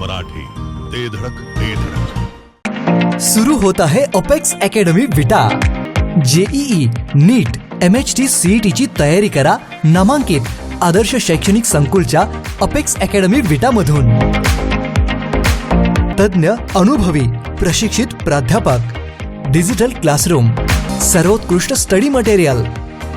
मराठी. ते धडक ते धडक. सुरू होत आहे Apex Academy Vita. JEE NEET M H T CET ची तयारी करा. नामांकित आदर्श शैक्षणिक संकुलच्या अपेक्स अकॅडमी विटा मधून तज्ज्ञ अनुभवी प्रशिक्षित प्राध्यापक. Digital classroom. सर्वोत्कृष्ट स्टडी मटेरियल.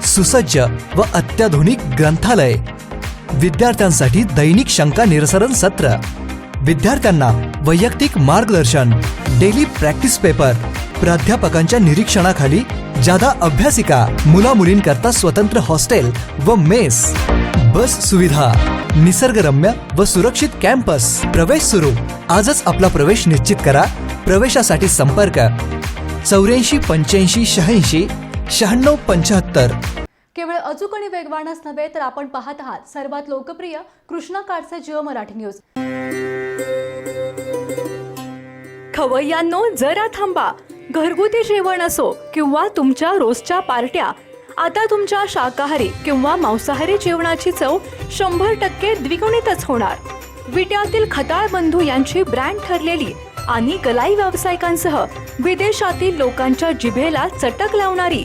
सुसज्ज व अत्याधुनिक ग्रंथालय. विद्यार्थ्यांसाठी दैनिक शंका निरसरण सत्र. विद्यार्थ्यांना वैयक्तिक मार्गदर्शन डेली प्रॅक्टिस पेपर प्राध्यापकांच्या निरीक्षणाखाली जादा अभ्यासिका मुला मुलींकरता स्वतंत्र हॉस्टेल व मेस. बस सुविधा निसर्गरम्य व सुरक्षित कॅम्पस. प्रवेश सुरू. आजच आपला प्रवेश निश्चित करा. प्रवेशासाठी संपर्क. चौऱ्याऐंशी पंच्याऐंशी शहाऐंशी शहाण्णव पंच्याहत्तर. केवळ अचूक आणि वेगवानच नव्हे तर आपण पाहत आहात सर्वात लोकप्रिय कृष्णा काळचे जिओ मराठी न्यूज. खवय्यांनो जरा थांबा. घरगुती जेवण असो किंवा तुमच्या रोजच्या पार्ट्या आता तुमच्या शाकाहारी किंवा मांसाहारी जेवणाची चव शंभर टक्के द्विगुणितच होणार. विट्यातील खताळ बंधू यांची ब्रँड ठरलेली आणि गलाई व्यावसायिकांसह विदेशातील लोकांच्या जिभेला चटक लावणारी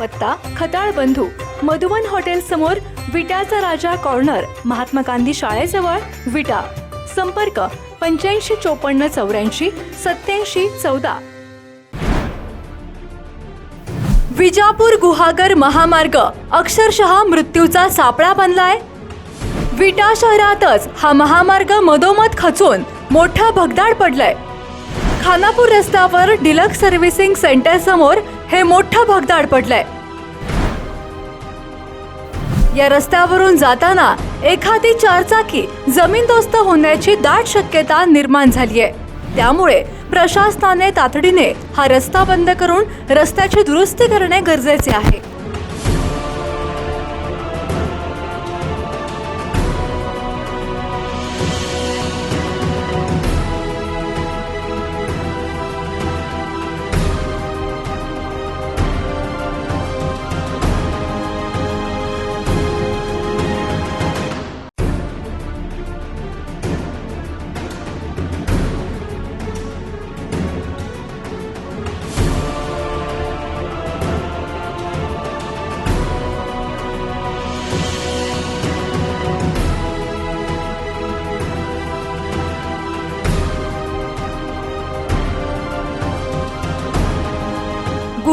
पत्ता खताळ बंधू मधुवन हॉटेल समोर विटाचा राजा कॉर्नर महात्मा गांधी शाळेजवळ विटा. संपर्क पंच्याऐंशी चोपन्न चौऱ्याऐंशी सत्याऐंशी चौदा. विजापूर गुहागर महामार्ग अक्षरशः मृत्यूचा सापळा बनलाय. विटा शहरातच हा महामार्ग मधोमध खचून मोठा भगदाड पडलाय. खानापूर रस्त्यावर डिलक्स सर्व्हिसिंग सेंटर समोर हे मोठं भगदाड पडलंय. या रस्त्यावरून जाताना एखादी चारचाकी जमीनदोस्त होण्याची दाट शक्यता निर्माण झाली आहे त्यामुळे प्रशासनाने तातडीने हा रस्ता बंद करून रस्त्याची दुरुस्ती करणे गरजेचे आहे.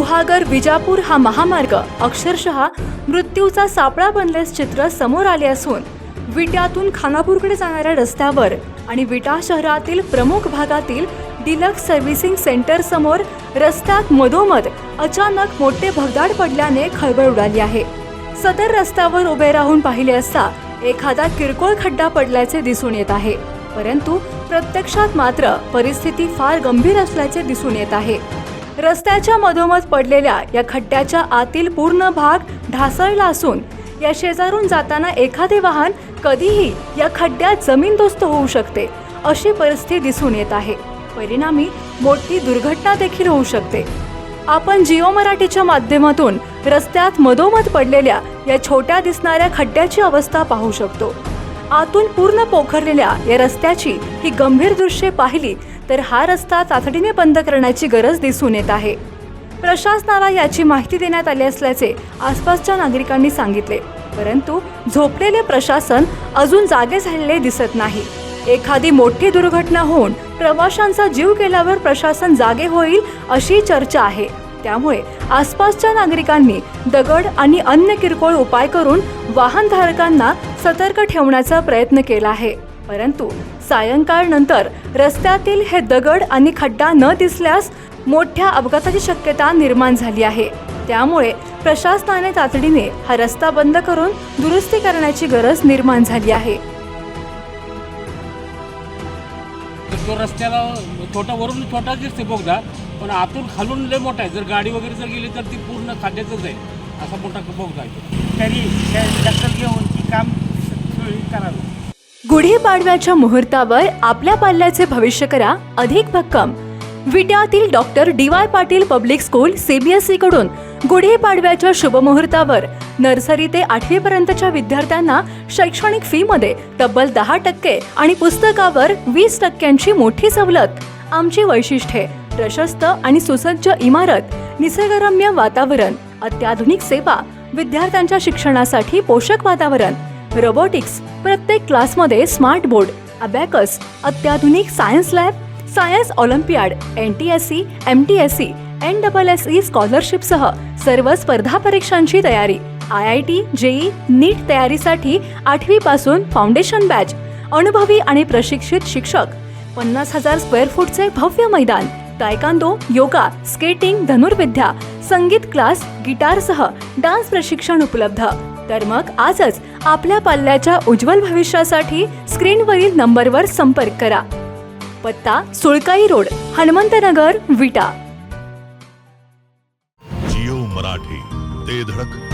गुहागर विजापूर हा महामार्ग अक्षरशः मृत्यूचा सापळा बनल्यास चित्र समोर आले असून विट्यातून खानापूरकडे जाणाऱ्या रस्त्यावर आणि विटा शहरातील प्रमुख भागातील डिलक्स सर्व्हिसिंग सेंटर समोर रस्त्यात मधोमध अचानक मोठे भगदाड पडल्याने खळबळ उडाली आहे. सदर रस्त्यावर उभे राहून पाहिले असता एखादा किरकोळ खड्डा पडल्याचे दिसून येत आहे. परंतु प्रत्यक्षात मात्र परिस्थिती फार गंभीर असल्याचे दिसून येत आहे. रस्त्याच्या मधोमध पडलेल्या या खड्ड्याच्या आतील पूर्ण भाग ढासळला असून या शेजारून जाताना एखादे वाहन कधीही या खड्ड्यात जमीनदोस्त होऊ शकते अशी परिस्थिती दिसून येत आहे. परिणामी मोठी दुर्घटना देखील होऊ शकते. आपण जिओ मराठीच्या माध्यमातून रस्त्यात मधोमध पडलेल्या या छोट्या दिसणाऱ्या खड्ड्याची अवस्था पाहू शकतो. आतून पूर्ण पोखरलेल्या या रस्त्याची ही गंभीर दृश्ये पाहिली तर हा रस्ता तातडीने बंद करण्याची गरज दिसून येत आहे. प्रशासनाला याची माहिती देण्यात आली असल्याचे आसपासच्या नागरिकांनी सांगितले. परंतु झोपलेले प्रशासन अजून जागे झालेले दिसत नाही. एखादी मोठी दुर्घटना होऊन प्रवाशांचा जीव गेल्यावर प्रशासन जागे होईल अशी चर्चा आहे. त्यामुळे आसपासच्या नागरिकांनी दगड आणि अन्य किरकोळ उपाय करून वाहनधारकांना सतर्क ठेवण्याचा प्रयत्न केला आहे. परंतु सायंकाळ नंतर रस्त्यातील हे दगड आणि खड्डा न दिसल्यास मोठ्या अपघाताची शक्यता निर्माण झाली आहे. त्यामुळे प्रशासनाने तातडीने हा रस्ता बंद करून दुरुस्ती करण्याची गरज निर्माण झाली आहे. तो रस्त्याला छोटा वरून छोटाच दिसते बोगदा पण आतून खालून लय मोठा आहे. जर गाडी वगैरे जर गेली तर ती पूर्ण खाद्याचंच आहे. असा मोठा बोगदा आहे. तरी त्या दखल घेऊन ती काम सुरळीत गुढीपाडव्याच्या मुहूर्तावर आपल्या पाल्याचे भविष्य करा अधिक भक्कम. विट्यातील doctor D Y Patil public school CBSE कडून गुढीपाडव्याच्या शुभमुहूर्तावर नर्सरी ते आठवी पर्यंतच्या विद्यार्थ्यांना शैक्षणिक फी मध्ये तब्बल दहा टक्के आणि पुस्तकावर वीस टक्क्यांची मोठी सवलत. आमची वैशिष्ट्ये प्रशस्त आणि सुसज्ज इमारत निसर्गरम्य वातावरण अत्याधुनिक सेवा विद्यार्थ्यांच्या शिक्षणासाठी पोषक वातावरण. रोबोटिक्स प्रत्येक क्लासमध्ये स्मार्ट बोर्ड अबॅकस अत्याधुनिक science lab science olympiad N T S C M T S C N double S E स्कॉलरशिपसह सर्व स्पर्धा परीक्षांची तयारी. I I T JEE NEET तयारीसाठी आठवीपासून फाउंडेशन बॅच अनुभवी आणि प्रशिक्षित शिक्षक पन्नास हजार स्क्वेअर फूटचे भव्य मैदान तायकांदो योगा स्केटिंग धनुर्विद्या संगीत क्लास गिटारसह डान्स प्रशिक्षण उपलब्ध. तर मग आजच आपल्या पाल्याच्या उज्ज्वल भविष्यासाठी स्क्रीनवरील नंबरवर संपर्क करा. पत्ता सुळकाई रोड हनुमंतनगर विटा. जिओ मराठी ते धडक.